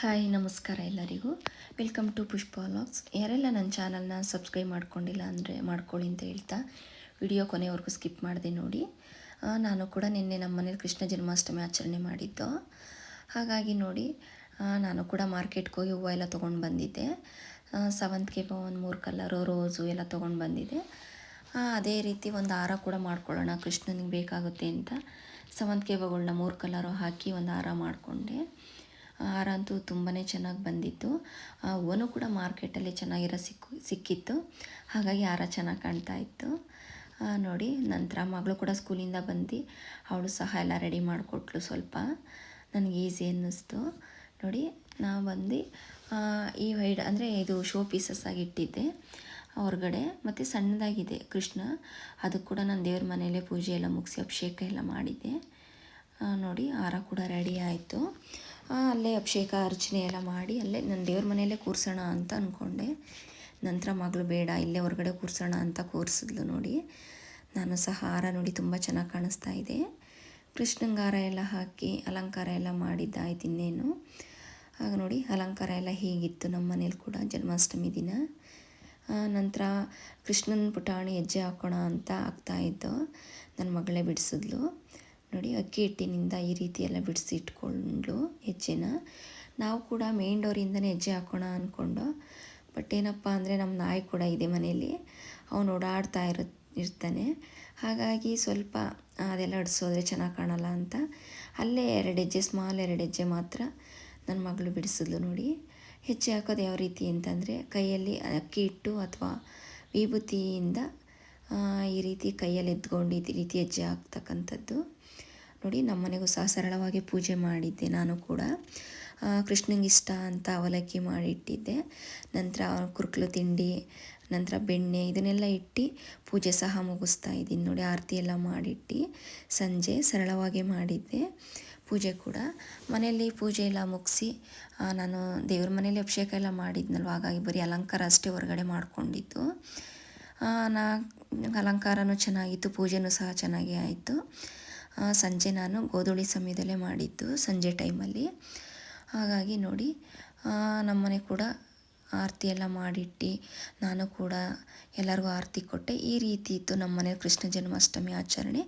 Hi, ನಮಸ್ಕಾರ ಎಲ್ಲರಿಗೂ. Welcome to Pushpa vlogs ಯಾರೆಲ್ಲ ನನ್ನ ಚಾನಲ್ನ ಸಬ್ಸ್ಕ್ರೈಬ್ ಮಾಡ್ಕೊಂಡಿಲ್ಲ ಅಂದರೆ ಮಾಡ್ಕೊಳ್ಳಿ ಅಂತ ಹೇಳ್ತಾ ವಿಡಿಯೋ ಕೊನೆವರೆಗೂ ಸ್ಕಿಪ್ ಮಾಡಿದೆ ನೋಡಿ. ನಾನು ಕೂಡ ನಿನ್ನೆ ನಮ್ಮ ಮನೇಲಿ ಕೃಷ್ಣ ಜನ್ಮಾಷ್ಟಮಿ ಆಚರಣೆ ಮಾಡಿದ್ದು. ಹಾಗಾಗಿ ನೋಡಿ ನಾನು ಕೂಡ ಮಾರ್ಕೆಟ್ಗೆ ಹೋಗಿ ಹೂವು ಎಲ್ಲ ತೊಗೊಂಡು ಬಂದಿದ್ದೆ. ಸೇವಂತಿಗೆ ಒಂದು ಮೂರು ಕಲರು ರೋಸು ಎಲ್ಲ ತೊಗೊಂಡು ಬಂದಿದ್ದೆ. ಅದೇ ರೀತಿ ಒಂದು ಹಾರ ಕೂಡ ಮಾಡ್ಕೊಳ್ಳೋಣ, ಕೃಷ್ಣನಿಗೆ ಬೇಕಾಗುತ್ತೆ ಅಂತ. ಸೇವಂತಿಗೆ ಹೂವುಗಳ್ನ ಮೂರು ಕಲರು ಹಾಕಿ ಒಂದು ಹಾರ ಮಾಡಿಕೊಂಡೆ. ಹಾರ ಅಂತೂ ತುಂಬಾ ಚೆನ್ನಾಗಿ ಬಂದಿತ್ತು. ಹೂವನೂ ಕೂಡ ಮಾರ್ಕೆಟಲ್ಲಿ ಚೆನ್ನಾಗಿರೋ ಸಿಕ್ಕು, ಸಿಕ್ಕಿತ್ತು. ಹಾಗಾಗಿ ಹಾರ ಚೆನ್ನಾಗಿ ಕಾಣ್ತಾ ಇತ್ತು. ನೋಡಿ, ನಂತರ ಮಗಳು ಕೂಡ ಸ್ಕೂಲಿಂದ ಬಂದು ಅವಳು ಸಹ ಎಲ್ಲ ರೆಡಿ ಮಾಡಿಕೊಟ್ಲು ಸ್ವಲ್ಪ. ನನಗೆ ಈಸಿ ಅನ್ನಿಸ್ತು. ನೋಡಿ ನಾವು ಬಂದು ಈ ವೈಡ್, ಅಂದರೆ ಇದು ಶೋ ಪೀಸಸ್ ಆಗಿ ಇಟ್ಟಿದ್ದೆ. ಹೊರಗಡೆ, ಮತ್ತು ಸಣ್ಣದಾಗಿದೆ ಕೃಷ್ಣ. ಅದು ಕೂಡ ನಾನು ದೇವ್ರ ಮನೆಯಲ್ಲೇ ಪೂಜೆ ಎಲ್ಲ ಮುಗಿಸಿ ಅಭಿಷೇಕ ಎಲ್ಲ ಮಾಡಿದ್ದೆ. ನೋಡಿ ಹಾರ ಕೂಡ ರೆಡಿ ಆಯಿತು. ಅಲ್ಲೇ ಅಭಿಷೇಕ ಅರ್ಚನೆ ಎಲ್ಲ ಮಾಡಿ, ಅಲ್ಲೇ ನನ್ನ ದೇವ್ರ ಮನೆಯಲ್ಲೇ ಕೂರಿಸೋಣ ಅಂತ ಅಂದ್ಕೊಂಡೆ ನಂತರ ಮಗಳು ಬೇಡ, ಇಲ್ಲೇ ಹೊರಗಡೆ ಕೂರಿಸೋಣ ಅಂತ ಕೂರಿಸಿದ್ಲು ನೋಡಿ. ನಾನು ಸಹ ಹಾರ ನೋಡಿ ತುಂಬ ಚೆನ್ನಾಗಿ ಕಾಣಿಸ್ತಾ ಇದೆ. ಕೃಷ್ಣಂಗಾರ ಎಲ್ಲ ಹಾಕಿ ಅಲಂಕಾರ ಎಲ್ಲ ಮಾಡಿದ್ದಾಯ್ತು ಇನ್ನೇನು. ಆಗ ನೋಡಿ, ಅಲಂಕಾರ ಎಲ್ಲ ಹೀಗಿತ್ತು ನಮ್ಮ ಮನೇಲಿ ಕೂಡ ಜನ್ಮಾಷ್ಟಮಿ ದಿನ. ನಂತರ ಕೃಷ್ಣನ ಪುಟಾಣಿ ಹೆಜ್ಜೆ ಹಾಕೋಣ ಅಂತ ಆಗ್ತಾಯಿದ್ದು ನನ್ನ ಮಗಳೇ ಬಿಡಿಸಿದ್ಲು. ನೋಡಿ, ಅಕ್ಕಿ ಹಿಟ್ಟಿನಿಂದ ಈ ರೀತಿ ಎಲ್ಲ ಬಿಡಿಸಿ ಇಟ್ಕೊಂಡ್ಲು ಹೆಜ್ಜೆನ. ನಾವು ಕೂಡ ಮೇನ್ ಡೋರಿಂದನೇ ಹೆಜ್ಜೆ ಹಾಕೋಣ ಅಂದ್ಕೊಂಡು ಬಟ್ ಏನಪ್ಪ ಅಂದರೆ ನಮ್ಮ ನಾಯಿ ಕೂಡ ಇದೆ ಮನೆಯಲ್ಲಿ. ಅವನು ಓಡಾಡ್ತಾ ಇರು, ಇರ್ತಾನೆ. ಹಾಗಾಗಿ ಸ್ವಲ್ಪ ಅದೆಲ್ಲ ಅಡಿಸೋದ್ರೆ ಚೆನ್ನಾಗಿ ಕಾಣಲ್ಲ ಅಂತ. ಅಲ್ಲೇ ಎರಡು ಹೆಜ್ಜೆ ಸ್ಮಾಲ್ ಎರಡು ಹೆಜ್ಜೆ ಮಾತ್ರ ನನ್ನ ಮಗಳು ಬಿಡಿಸಿದ್ಲು ನೋಡಿ. ಹೆಜ್ಜೆ ಹಾಕೋದು ಯಾವ ರೀತಿ ಅಂತಂದರೆ ಕೈಯಲ್ಲಿ ಅಕ್ಕಿ ಹಿಟ್ಟು ಅಥವಾ ವಿಭೂತಿಯಿಂದ ಈ ರೀತಿ ಕೈಯಲ್ಲಿ ಎದ್ಕೊಂಡು ಈ ರೀತಿ ಹೆಜ್ಜೆ ಹಾಕ್ತಕ್ಕಂಥದ್ದು. ನೋಡಿ, ನಮ್ಮ ಮನೆಗೂ ಸಹ ಸರಳವಾಗಿ ಪೂಜೆ ಮಾಡಿದ್ದೆ ನಾನು ಕೂಡ. ಕೃಷ್ಣಂಗೆ ಇಷ್ಟ ಅಂತ ಅವಲಕ್ಕಿ ಮಾಡಿಟ್ಟಿದ್ದೆ. ನಂತರ ಕುರ್ಕಲು ತಿಂಡಿ, ನಂತರ ಬೆಣ್ಣೆ ಇದನ್ನೆಲ್ಲ ಇಟ್ಟು ಪೂಜೆ ಸಹ ಮುಗಿಸ್ತಾ ಇದ್ದೀನಿ. ನೋಡಿ, ಆರತಿ ಎಲ್ಲ ಮಾಡಿಟ್ಟು ಸಂಜೆ ಸರಳವಾಗಿ ಮಾಡಿದ್ದೆ ಪೂಜೆ ಕೂಡ. ಮನೆಯಲ್ಲಿ ಪೂಜೆ ಎಲ್ಲ ಮುಗಿಸಿ ನಾನು ದೇವ್ರ ಮನೇಲಿ ಅಭಿಷೇಕ ಎಲ್ಲ ಮಾಡಿದ್ನಲ್ವ, ಹಾಗಾಗಿ ಬರೀ ಅಲಂಕಾರ ಅಷ್ಟೇ ಹೊರಗಡೆ ಮಾಡ್ಕೊಂಡಿದ್ದು. ನಾ, ಅಲಂಕಾರನೂ ಚೆನ್ನಾಗಿತ್ತು, ಪೂಜೆನೂ ಸಹ ಚೆನ್ನಾಗೇ ಆಯಿತು. ಸಂಜೆ ನಾನು ಗೋಧೂಳಿ ಸಮಯದಲ್ಲೇ ಮಾಡಿದ್ದು, ಸಂಜೆ ಟೈಮಲ್ಲಿ. ಹಾಗಾಗಿ ನೋಡಿ ನಮ್ಮನೆ ಕೂಡ ಆರತಿ ಎಲ್ಲ ಮಾಡಿಟ್ಟು, ನಾನು ಕೂಡ ಎಲ್ಲರಿಗೂ ಆರತಿ ಕೊಟ್ಟೆ. ಈ ರೀತಿ ಇತ್ತು ನಮ್ಮನೆ ಕೃಷ್ಣ ಜನ್ಮಾಷ್ಟಮಿ ಆಚರಣೆ.